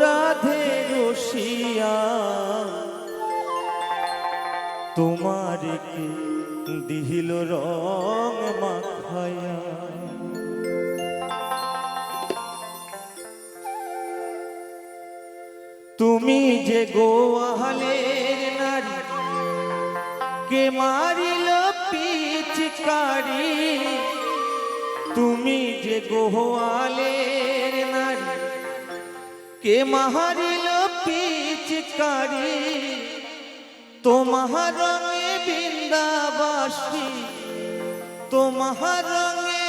রাধে রসিয়া তোমার কি দিহিল রং মাখায়া? তুমি যে গোয়ালের নারী, কে মারিল পিচকারি? তুমি যে গোয়ালের নারী কে মারিল পিচকারি? তোমার রঙে বৃন্দাবাসী তোমার রঙে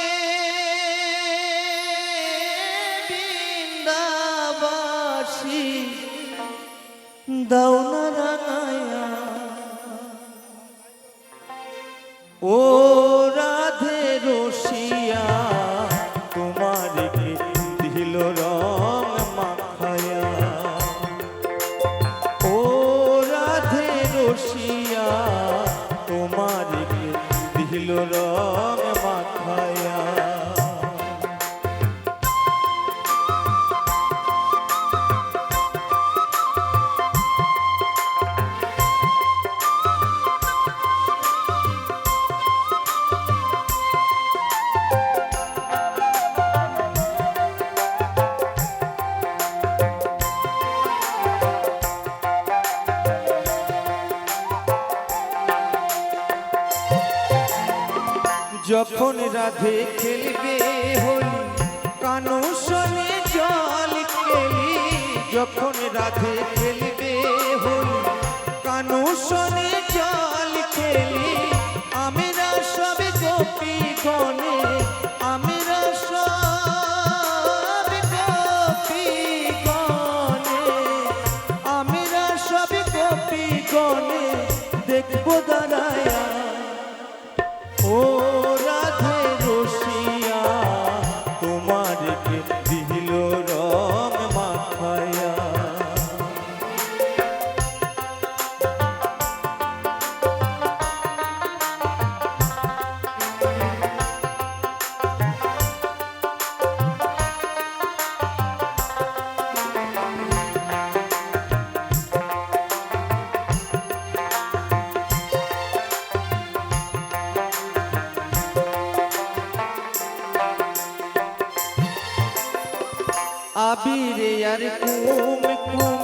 বৃন্দাবাসী। দাও না রাঙায়া ও রাধে রসিয়া দিল রং যখন রাধে খেলবে হলি শোনে জল খেলি। যখন রাধে খেলবে হলি শোনে জল খেলি। আমরা সব গোপী গনে আমরা সব গোপী গনে আমরা সব গোপী গনে দেখব দাঁড়ায়া ও আবিরে আর কুম কুম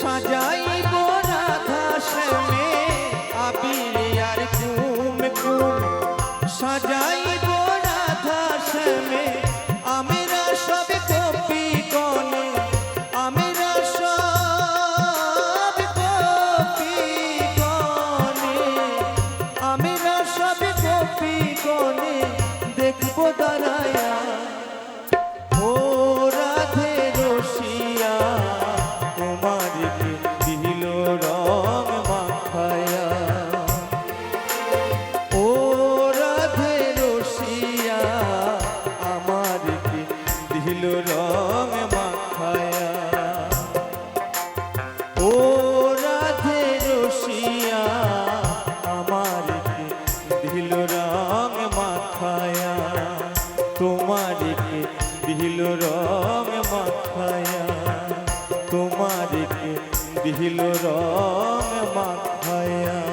সাজাইব রাধা শ্যামে। আবিরে আর কুম কুম সাজাইব রাধা শ্যামে। আমরা সব গোপী গনে আমরা সব গোপী গনে আমরা সব গোপী গনে দেখব দাঁড়ায়া ও রাধে রসিয়া আমার দিল রং মাখায়া তোমার তোমার দিল রং মাখায়া।